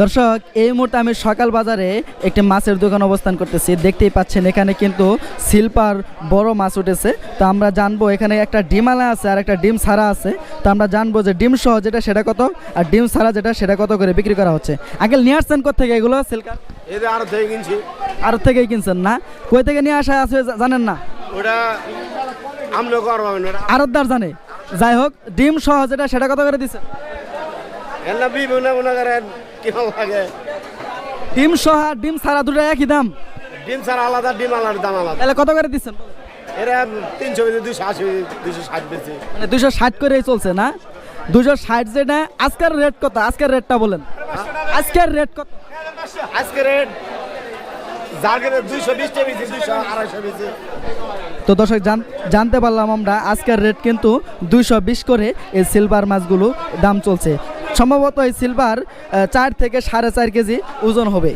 দর্শক এই মুহূর্তে আমি সকাল বাজারে একটি মাছের দোকান অবস্থান করতেছি। দেখতেই পাচ্ছেন এখানে কিন্তু সিলপার বড় মাছ উঠেছে। তো আমরা জানব এখানে একটা ডিমালা আছে আর একটা ডিম ছাড়া আছে। তো আমরা জানব যে ডিম সহ যেটা সেটা কত আর ডিম ছাড়া যেটা সেটা কত করে বিক্রি করা হচ্ছে। আগে নিয়ে আসছেন থেকে এগুলো সিলকার? এদের আরও থেকে কিনছি। আর থেকেই কিনছেন না? কই থেকে নিয়ে আসা আছে জানেন না? ওটা করবাবেন আরতদার জানে। যাই হোক ডিম সহ যেটা সেটা কত করে দিচ্ছেন? এলা বিভিন্ন কেমন লাগে। ডিম সহ ডিম ছাড়া দুটো একই দাম? ডিম ছাড়া আলাদা ডিম আলাদা দাম আলাদা। তাহলে কত করে দিচ্ছেন? এরা তিনশো বেশি দুশো আশি দুশো ষাট বেশি। মানে দুশো ষাট করেই চলছে না? দুশো ষাট যেটা আজকের রেট কত? আজকের রেটটা বলেন। আজকের রেট কত? আজকে রেট তো দর্শক জান- জানতে পারলাম আমরা আজকের রেট কিন্তু দুইশো বিশ করে এই সিলভার মাছগুলো দাম চলছে। সম্ভবত এই সিলভার চার থেকে সাড়ে চার কেজি ওজন হবে।